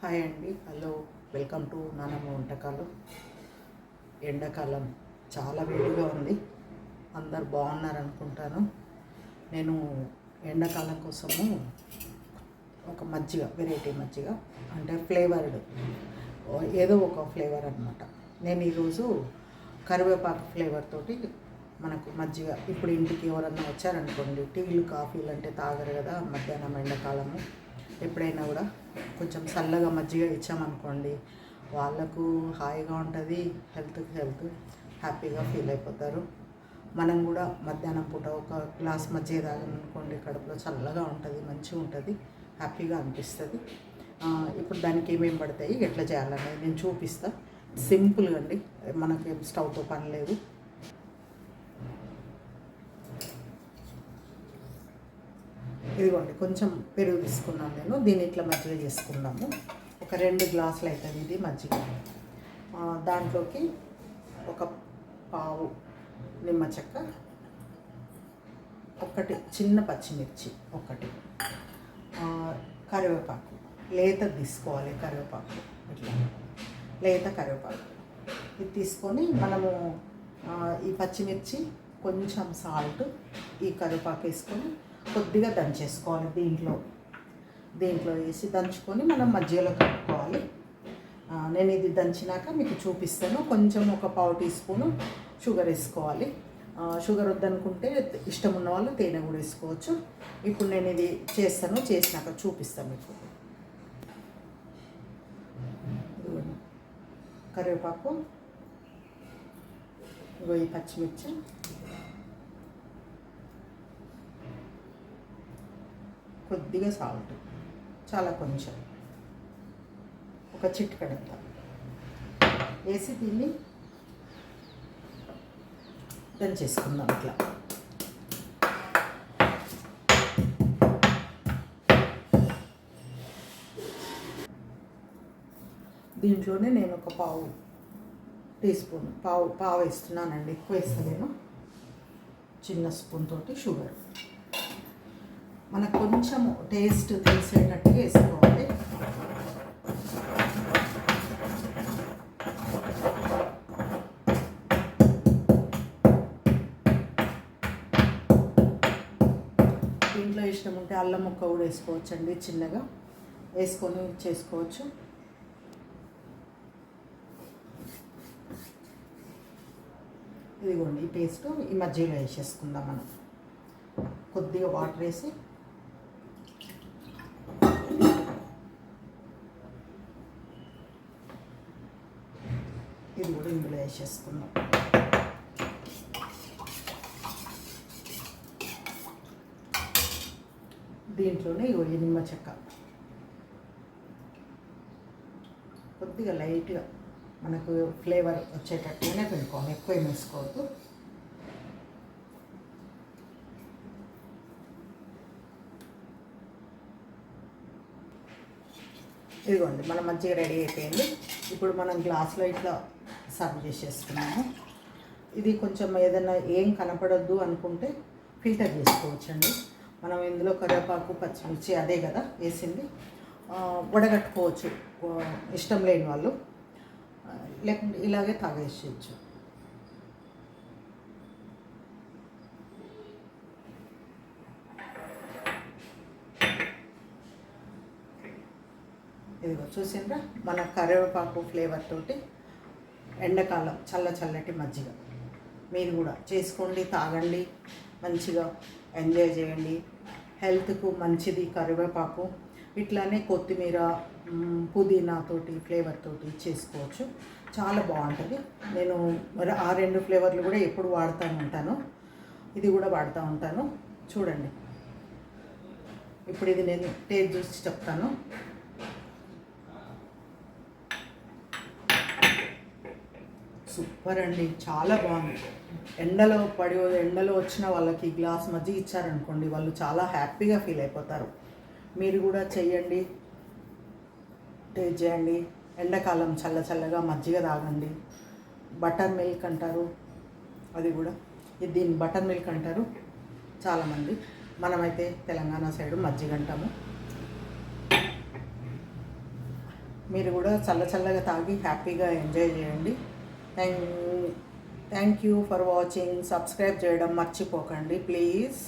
Hi అండి. Hello. Welcome to నానమ్మ వంటకాలు. ఎండాకాలం చాలా వేడిగా ఉంది. అందరు బాగున్నారు అనుకుంటాను నేను ఎండాకాలం కోసము ఒక మజ్జిగ వెరైటీ మజ్జిగ అంటే ఫ్లేవర్డ్ ఏదో ఒక ఫ్లేవర్ అనమాట నేను ఈరోజు కరివేపాకు ఫ్లేవర్ తోటి మనకు మజ్జిగ ఇప్పుడు ఇంటికి ఎవరన్నా వచ్చారనుకోండి టీలు కాఫీలు అంటే తాగరు కదా మధ్యాహ్నం ఎండాకాలము. ఎప్పుడైనా కూడా కొంచెం చల్లగా మజ్జిగ ఇచ్చామనుకోండి వాళ్ళకు హాయిగా ఉంటుంది హెల్త్కి హెల్త్ హ్యాపీగా ఫీల్ అయిపోతారు. మనం కూడా మధ్యాహ్నం పూట ఒక గ్లాస్ మజ్జిగ తాగామనుకోండి కడుపులో చల్లగా ఉంటుంది మంచిగా ఉంటుంది హ్యాపీగా అనిపిస్తుంది. ఇప్పుడు దానికి ఏమేమి పడతాయి ఎట్లా చేయాలనేది నేను చూపిస్తా. సింపుల్గా అండి మనకి స్టవ్తో పని లేదు. ఇదిగోండి కొంచెం పెరుగు తీసుకున్నాను నేను. దీన్ని ఇట్లా మజ్జిగ చేసుకున్నాము ఒక రెండు గ్లాసులు అవుతుంది ఇది మజ్జిగ. దాంట్లోకి ఒక పావు నిమ్మ చెక్క ఒకటి చిన్న పచ్చిమిర్చి ఒకటి. కరివేపాకు. లేత తీసుకోవాలి కరివేపాకు ఇట్లా. లేత కరివేపాకు. ఇది తీసుకొని మనము ఈ పచ్చిమిర్చి కొంచెం సాల్ట్ ఈ కరివేపాకు వేసుకొని కొద్దిగా దంచేసుకోవాలి దీంట్లో. దీంట్లో వేసి దంచుకొని మనం మధ్యలో కలుపుకోవాలి. నేను ఇది దంచినాక మీకు చూపిస్తాను. కొంచెం ఒక పావు టీ స్పూను షుగర్ వేసుకోవాలి. షుగర్ వద్దనుకుంటే ఇష్టం ఉన్న వాళ్ళు తేనె కూడా వేసుకోవచ్చు. ఇప్పుడు నేను ఇది చేస్తాను చేసినాక చూపిస్తాను మీకు. కరివేపాకు ఇగో ఈ పచ్చిమిర్చి. కొద్దిగా సాల్ట్ చాలా కొంచెం. ఒక చిటికడంత. వేసి దీన్ని దంచేసుకుందాం ఇట్లా. దీంట్లోనే నేను ఒక పావు టీ స్పూన్ పావు పావు వేస్తున్నానండి. ఎక్కువ వేస్తలేను. చిన్న స్పూన్ తోటి షుగర్. మనకు కొంచెం టేస్ట్ తెలిసేటట్టు వేసుకోవాలి. దీంట్లో ఇష్టం ఉంటే అల్లం ముక్క కూడా వేసుకోవచ్చు అండి చిన్నగా. వేసుకొని చేసుకోవచ్చు. ఇదిగోండి ఈ పేస్ట్ ఈ మధ్యలో వేసేసుకుందాం మనం. కొద్దిగా వాటర్ వేసి ఇది కూడా ఇందులో వేసేసుకుందాం. దీంట్లోనే ఇగో నిమ్మ చెక్క. కొద్దిగా లైట్గా మనకు ఫ్లేవర్ వచ్చేటట్టుగానే పెట్టుకోవాలి ఎక్కువ ఏం వేసుకోవద్దు. ఇదిగోండి మన మంచిగా రెడీ అయిపోయింది. ఇప్పుడు మనం గ్లాస్లో ఇట్లా సర్వ్ చేసేసుకున్నాము ఇది కొంచెం ఏదైనా ఏం కనపడద్దు అనుకుంటే ఫిల్టర్ చేసుకోవచ్చండి. మనం ఇందులో కరివేపాకు పచ్చిమిర్చి అదే కదా వేసింది. వడగట్టుకోవచ్చు. ఇష్టం లేని వాళ్ళు. లేకుంటే ఇలాగే తాగేసేయచ్చు. ఇదిగో చూసిండ్రా? మన కరివేపాకు ఫ్లేవర్ తోటి ఎండాకాలం చల్ల చల్లటి మజ్జిగ. మీరు కూడా చేసుకోండి తాగండి మంచిగా ఎంజాయ్ చేయండి. హెల్త్కు మంచిది కరివేపాకు. ఇట్లానే కొత్తిమీర పుదీనాతోటి ఫ్లేవర్తోటి ఫ్లేవర్ తోటి చేసుకోవచ్చు. చాలా బాగుంటుంది. నేను మరి ఆ రెండు ఫ్లేవర్లు కూడా ఎప్పుడు వాడుతూ ఉంటాను. ఇది కూడా వాడుతూ ఉంటాను. చూడండి. ఇప్పుడు ఇది నేను టేస్ట్ చూసి చెప్తాను. సూపర్ అండి చాలా బాగుంది. ఎండలో పడి ఎండలో వచ్చిన వాళ్ళకి గ్లాస్ మజ్జిగ ఇచ్చారనుకోండి వాళ్ళు చాలా హ్యాపీగా ఫీల్ అయిపోతారు. మీరు కూడా చెయ్యండి. టేస్ట్ చేయండి. ఎండాకాలం చల్ల చల్లగా మజ్జిగ తాగండి. బటర్ మిల్క్ అంటారు. అది కూడా. ఇది దీన్ని బటర్ మిల్క్ అంటారు. చాలామంది మనమైతే తెలంగాణ సైడ్ మజ్జిగ అంటాము. మీరు కూడా చల్ల చల్లగా తాగి హ్యాపీగా ఎంజాయ్ చేయండి. Thank thank you for watching. Subscribe చేయడం మర్చిపోకండి ప్లీజ్.